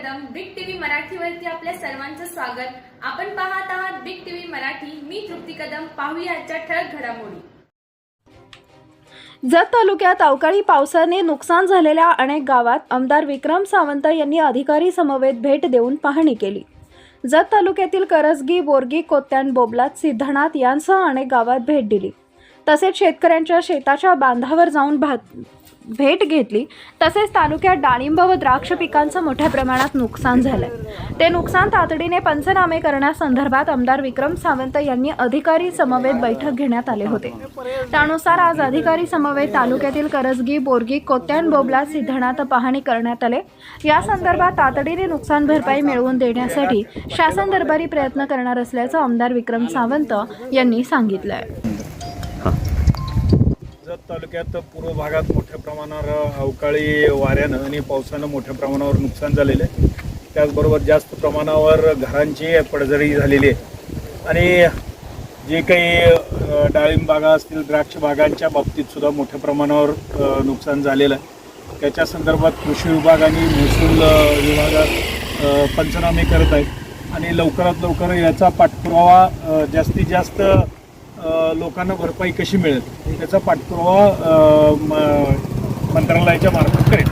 Kadam big TV मराठीवरती आपल्या सर्वांचं स्वागत. आपण पाहत आहात बिग टीव्ही मराठी. मी तृप्ती कदम. पाहूया आजच्या ठळक घडामोडी. जत तालुक्यात अवकाळी पावसाने नुकसान झालेल्या अनेक गावात आमदार विक्रम सावंत यांनी अधिकारी समवेत भेट देऊन पाहणी केली. जत तालुक्यातील करसगी बोरगी कोत्यान बोबलात सिद्धनाथ यांसह अनेक गावात भेट दिली. तसेच शेतकऱ्यांच्या शेताच्या बांधावर जाऊन भात भेट घेतली. तसेच तालुक्यात डाळिंब व द्राक्ष पिकांचं मोठ्या प्रमाणात नुकसान झालंय. ते नुकसान तातडीने पंचनामे करण्यासंदर्भात आमदार विक्रम सावंत यांनी अधिकारी समवेत बैठक घेण्यात आले होते. त्यानुसार आज अधिकारी समवेत तालुक्यातील करसगी बोरगी कोत्यान बोबला सिद्धनाथ पाहणी करण्यात आले. या संदर्भात तातडीने नुकसान भरपाई मिळवून देण्यासाठी शासन दरबारी प्रयत्न करणार असल्याचं आमदार विक्रम सावंत यांनी सांगितलं आहे तालुक्यात पूर्व भागात मोठ्या प्रमाणावर अवकाळी वाऱ्यानं आणि पावसानं मोठ्या प्रमाणावर नुकसान झालेलं आहे. त्याचबरोबर जास्त प्रमाणावर घरांची पडझडी झालेली आहे. आणि जे काही डाळिंब बागा असतील द्राक्ष बागांच्या बाबतीत सुद्धा मोठ्या प्रमाणावर नुकसान झालेलं आहे. त्याच्या संदर्भात कृषी विभाग आणि महसूल विभागात पंचनामे करत आहेत. आणि लवकरात लवकर याचा पाठपुरावा जास्तीत जास्त लोकांना भरपाई कशी मिळेल? त्याचा पाठपुरावा म- मंत्रालयाच्या मार्फत करेल